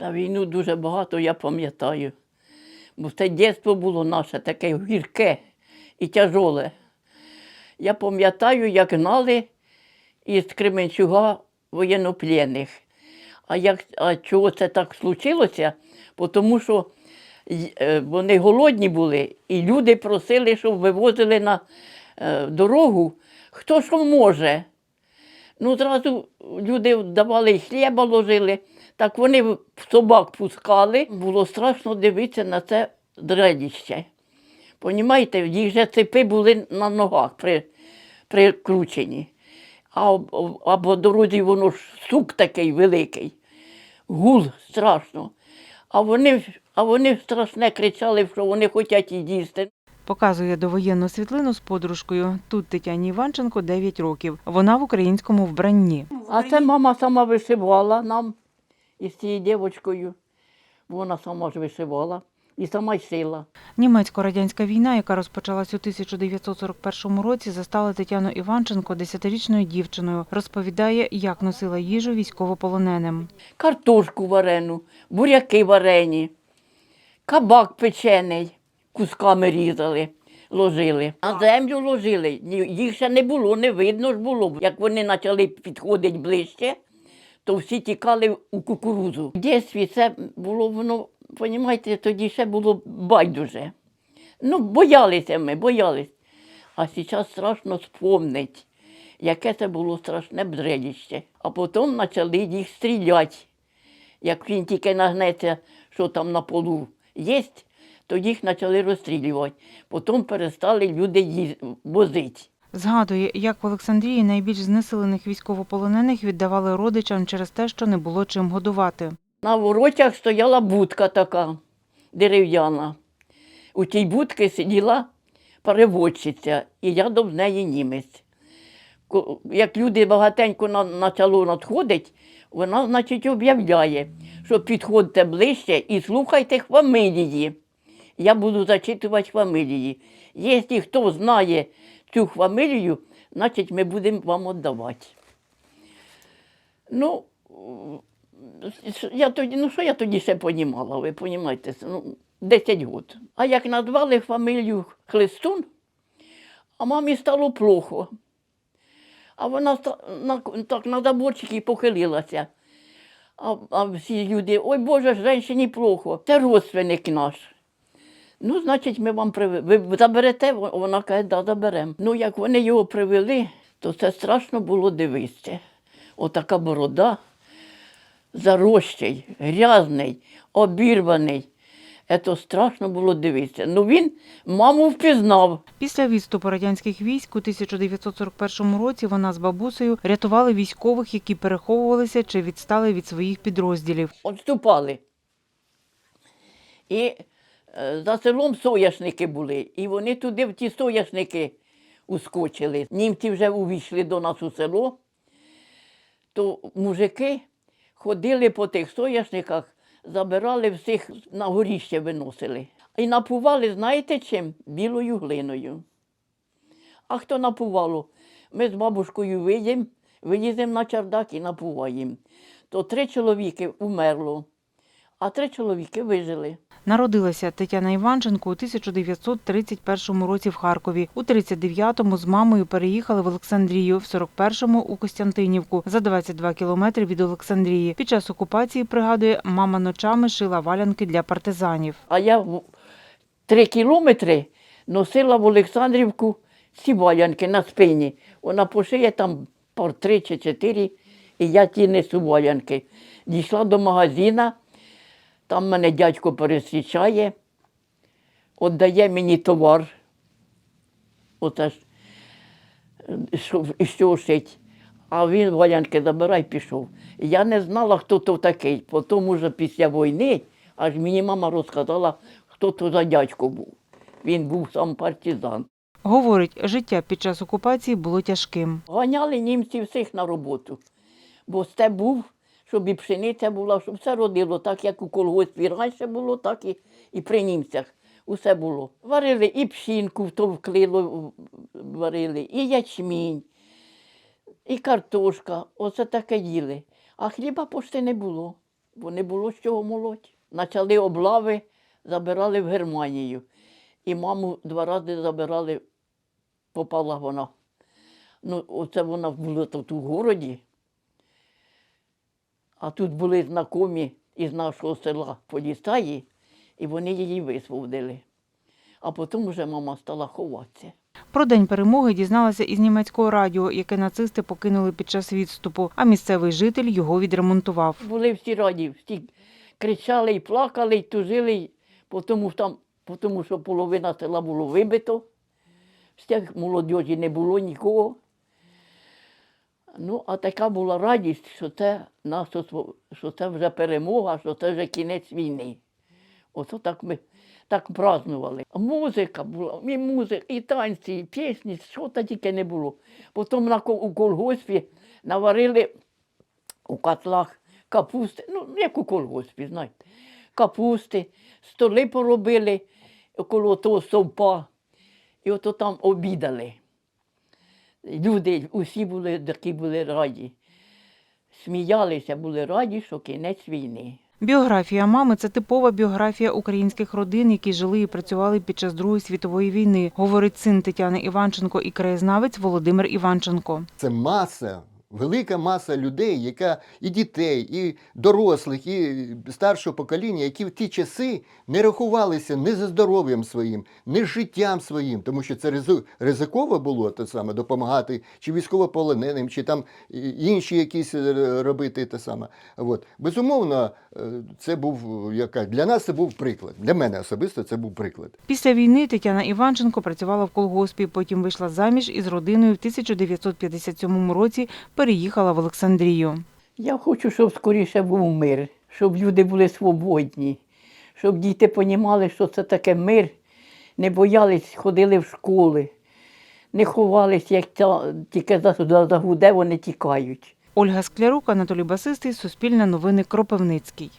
На війну дуже багато я пам'ятаю. Бо це дитинство було наше таке гірке і тяжоле. Я пам'ятаю, як гнали із Кременчуга воєннопленних. А, як, а чого це так случилося? Тому що е, вони голодні були, і люди просили, щоб вивозили на е, дорогу, хто що може. Ну, зразу люди давали хліба ложили, так вони собак пускали. Було страшно дивитися на це зрелище. Понімаєте, їх же цепи були на ногах при, прикручені. А, об- а по дорозі воно ж сук такий великий, гул страшно. А вони, а вони страшне кричали, що вони хочуть їсти. Показує довоєнну світлину з подружкою. Тут Тетяні Іванченко 9 років. Вона в українському вбранні. А це мама сама вишивала нам із цією дівчинкою. Вона сама ж вишивала і сама й шила. Німецько-радянська війна, яка розпочалась у 1941 році, застала Тетяну Іванченко десятирічною дівчиною. Розповідає, як носила їжу військовополоненим. Картошку варену, буряки варені, кабак печений, кусками різали, ложили. На землю ложили. Їх ще не було, не видно ж було. Як вони почали підходити ближче, то всі тікали у кукурузу. В дитинстві це було воно, розумієте, тоді ще було байдуже. Ну, боялися ми, боялись. А зараз страшно спомнить, яке це було страшне зрелище. А потім почали їх стріляти. Як він тільки нагнеться, що там на полу є, то їх почали розстрілювати. Потім перестали люди їз- возити. Згадує, як в Олександрії найбільш знесилених військовополонених віддавали родичам через те, що не було чим годувати. На воротях стояла будка така дерев'яна. У тій будці сиділа переводчиця, і рядом з неї німець. Як люди багатенько на- почало надходити, вона, значить, об'являє, що підходьте ближче і слухайте фамилії. Я буду зачитувати фамилії. Якщо хто знає цю фамилію, значить ми будемо вам віддавати. Ну, Я тоді, ну що я тоді ще понімала, ви понімаєте, ну, 10 років. А як назвали фамілію Хлистун, а мамі стало плохо. А вона на, так на заборчики похилилася. А, а всі люди, ой Боже, жінці плохо. Це родственник наш. Ну, значить, ми вам привели. Ви заберете? Вона каже, да, заберемо. Ну, як вони його привели, то це страшно було дивитися. Отака борода зарощий, грязний, обірваний. Це страшно було дивитися. Ну він маму впізнав. Після відступу радянських військ у 1941 році вона з бабусею рятували військових, які переховувалися чи відстали від своїх підрозділів. Отступали. І за селом соняшники були. І вони туди в ті соняшники ускочили. Німці вже увійшли до нас у село, то мужики ходили по тих соняшниках, забирали всіх на горіще виносили. І напували, знаєте чим? Білою глиною. А хто напувало? Ми з бабушкою виїдемо, виліземо на чердак і напуваємо. То три чоловіки умерло, а три чоловіки вижили. Народилася Тетяна Іванченко у 1931 році в Харкові. У 39-му з мамою переїхали в Олександрію, в 41-му – у Костянтинівку, за 22 кілометри від Олександрії. Під час окупації, пригадує, мама ночами шила валянки для партизанів. А я три кілометри носила в Олександрівку ці валянки на спині. Вона пошиє там пар три чи чотири, і я ті несу валянки. Дійшла до магазина, там мене дядько пересвічає, віддає мені товар. Оце е, і що шить. А він валянки забирай пішов. Я не знала, хто то такий. Потім уже після війни, аж мені мама розказала, хто то за дядько був. Він був сам партизан. Говорить, життя під час окупації було тяжким. Ганяли німці всіх на роботу. Бо це був, щоб і пшениця була, щоб все родило, так як у колгоспі раніше було, так і, і при німцях. Усе було. Варили і пшінку втовкли, ло- варили, і ячмінь, і картошка. Оце таке їли. А хліба пошти не було. бо не було з чого молоть. Почали облави, забирали в Германію. І маму два рази забирали, попала вона. Ну, оце вона була тут у городі. А тут були знайомі із нашого села поліцаї, і вони її висвободили. А потім вже мама стала ховатися. Про день перемоги дізналася із німецького радіо, яке нацисти покинули під час відступу, а місцевий житель його відремонтував. Були всі раді, всі кричали і плакали, і тужили, тому, там, тому що половина села було вибито, всіх молодіжі не було нікого. Ну, а така була радість, що це, нас, що це вже перемога, що це вже кінець війни. Ото так ми так празднували. Музика була, і музика, і танці, і пісні, що та тільки не було. Потім на, у колгоспі наварили у котлах капусти, ну, як у колгоспі, знаєте, капусти, столи поробили коло того совпа, і ото там обідали. Люди усі були такі були раді. Сміялися, були раді, що кінець війни. Біографія мами це типова біографія українських родин, які жили і працювали під час Другої світової війни, говорить син Тетяни Іванченко і краєзнавець Володимир Іванченко. Це маса, велика маса людей, яка і дітей, і дорослих, і старшого покоління, які в ті часи не рахувалися ні за здоров'ям своїм, ні з життям своїм, тому що це ризиково було те саме допомагати чи військовополоненим, чи там інші якісь е, робити те саме. От. Безумовно, е, це був яка для нас це був приклад. Для мене особисто це був приклад. Після війни Тетяна Іванченко працювала в колгоспі, потім вийшла заміж і з родиною в 1957 році переїхала в Олександрію. Я хочу, щоб скоріше був мир, щоб люди були свободні, щоб діти розуміли, що це таке мир, не боялись, ходили в школи, не ховались, як ця, тільки за- за- загуде, вони тікають. Ольга Склярук, Анатолій Басистий, Суспільне новини Кропивницький.